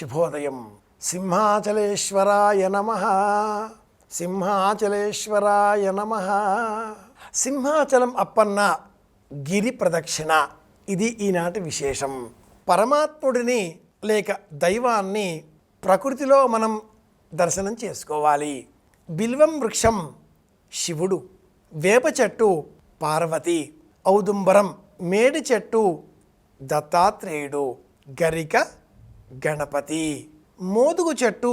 శుభోదయం. సింహాచలేశ్వరాయ నమ. సింహాచలేశ్వరాయ నమ. సింహాచలం అప్పన్న గిరి ప్రదక్షిణ. ఇది ఈనాటి విశేషం. పరమాత్ముడిని లేక దైవాన్ని ప్రకృతిలో మనం దర్శనం చేసుకోవాలి. బిల్వం వృక్షం శివుడు. వేప చెట్టు పార్వతి. ఔదుంబరం మేడి చెట్టు దత్తాత్రేయుడు. గరిక గణపతి. మోదుగు చెట్టు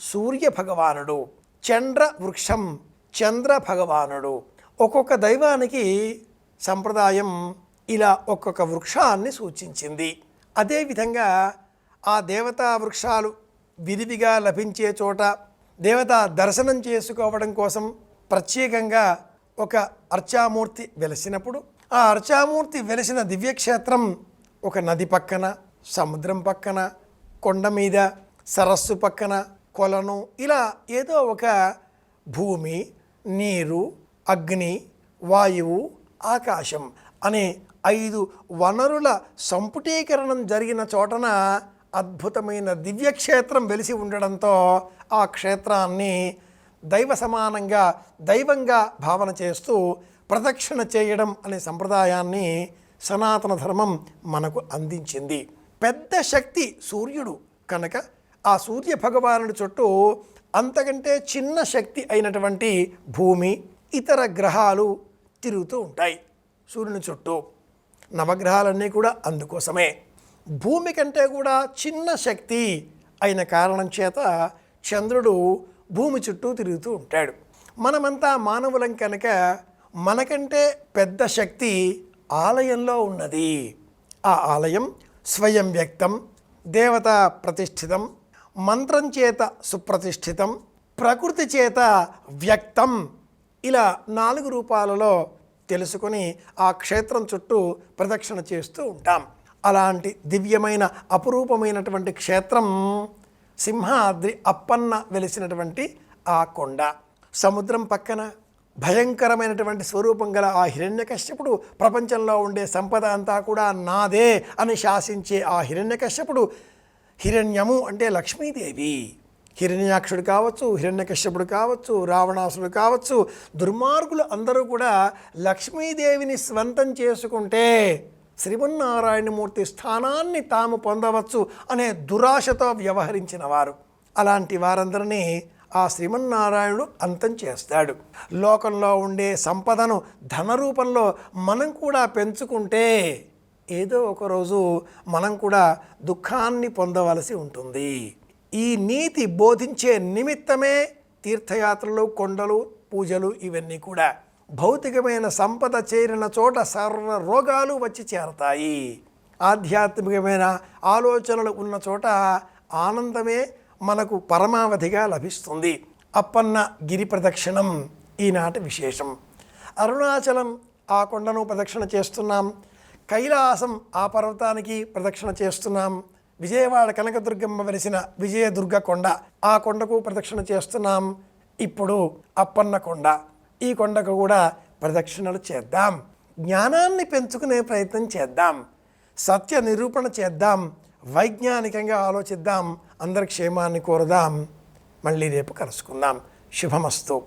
సూర్య భగవానుడు చంద్ర వృక్షం చంద్ర భగవానుడు ఒక్కొక్క దైవానికి సంప్రదాయం ఇలా ఒక్కొక్క వృక్షాన్ని సూచించింది. అదేవిధంగా ఆ దేవతా వృక్షాలు విరివిగా లభించే చోట దేవతా దర్శనం చేసుకోవడం కోసం ప్రత్యేకంగా ఒక అర్చామూర్తి వెలసినప్పుడు ఆ అర్చామూర్తి వెలసిన దివ్యక్షేత్రం ఒక నది పక్కన సముద్రం పక్కన కొండ మీద సరస్సు పక్కన కొలను ఇలా ఏదో ఒక భూమి నీరు అగ్ని వాయువు ఆకాశం అనే ఐదు వనరుల సంపుటీకరణం జరిగిన చోటన అద్భుతమైన దివ్యక్షేత్రం వెలిసి ఉండడంతో ఆ క్షేత్రాన్ని దైవ సమానంగా దైవంగా భావన చేస్తూ ప్రదక్షిణ చేయడం అనే సంప్రదాయాన్ని సనాతన ధర్మం మనకు అందించింది. పెద్ద శక్తి సూర్యుడు కనుక ఆ సూర్య భగవానుడి చుట్టూ అంతకంటే చిన్న శక్తి అయినటువంటి భూమి ఇతర గ్రహాలు తిరుగుతూ ఉంటాయి సూర్యుని చుట్టూ. నవగ్రహాలన్నీ కూడా అందుకోసమే. భూమి కంటే కూడా చిన్న శక్తి అయిన కారణం చేత చంద్రుడు భూమి చుట్టూ తిరుగుతూ ఉంటాడు. మనమంతా మానవులం కనుక మనకంటే పెద్ద శక్తి ఆలయంలో ఉన్నది. ఆ ఆలయం స్వయం వ్యక్తం దేవత ప్రతిష్ఠితం మంత్రం చేత సుప్రతిష్ఠితం ప్రకృతి చేత వ్యక్తం ఇలా నాలుగు రూపాలలో తెలుసుకొని ఆ క్షేత్రం చుట్టూ ప్రదక్షిణ చేస్తూ ఉంటాం. అలాంటి దివ్యమైన అపురూపమైనటువంటి క్షేత్రం సింహాద్రి అప్పన్న వెలిసినటువంటి ఆ కొండ. సముద్రం పక్కన భయంకరమైనటువంటి స్వరూపం గల ఆ హిరణ్యకశ్యపుడు ప్రపంచంలో ఉండే సంపద అంతా కూడా నాదే అని శాసించే ఆ హిరణ్యకశ్యపుడు హిరణ్యము అంటే లక్ష్మీదేవి. హిరణ్యాక్షుడు కావచ్చు హిరణ్యకశ్యపుడు కావచ్చు రావణాసుడు కావచ్చు దుర్మార్గులు అందరూ కూడా లక్ష్మీదేవిని స్వంతం చేసుకుంటే శ్రీమన్నారాయణమూర్తి స్థానాన్ని తాము పొందవచ్చు అనే దురాశతో వ్యవహరించిన వారు అలాంటి వారందరినీ ఆ శ్రీమన్నారాయణుడు అంతం చేస్తాడు. లోకంలో ఉండే సంపదను ధన రూపంలో మనం కూడా పెంచుకుంటే ఏదో ఒకరోజు మనం కూడా దుఃఖాన్ని పొందవలసి ఉంటుంది. ఈ నీతి బోధించే నిమిత్తమే తీర్థయాత్రలు కొండలు పూజలు ఇవన్నీ కూడా భౌతికమైన సంపద చేరిన చోట సర్వ రోగాలు వచ్చి చేరతాయి. ఆధ్యాత్మికమైన ఆలోచనలు ఉన్న చోట ఆనందమే మనకు పరమావధిగా లభిస్తుంది. అప్పన్న గిరి ప్రదక్షిణం ఈనాటి విశేషం. అరుణాచలం ఆ కొండను ప్రదక్షిణ చేస్తున్నాం. కైలాసం ఆ పర్వతానికి ప్రదక్షిణ చేస్తున్నాం. విజయవాడ కనకదుర్గమ్మ వెలిసిన విజయదుర్గ కొండ ఆ కొండకు ప్రదక్షిణ చేస్తున్నాం. ఇప్పుడు అప్పన్న కొండ. ఈ కొండకు కూడా ప్రదక్షిణలు చేద్దాం. జ్ఞానాన్ని పెంచుకునే ప్రయత్నం చేద్దాం. సత్య నిరూపణ చేద్దాం. వైజ్ఞానికంగా ఆలోచిద్దాం అందరి క్షేమాన్ని కోరుదాం. మళ్ళీ రేపు కలుసుకుందాం. శుభమస్తు.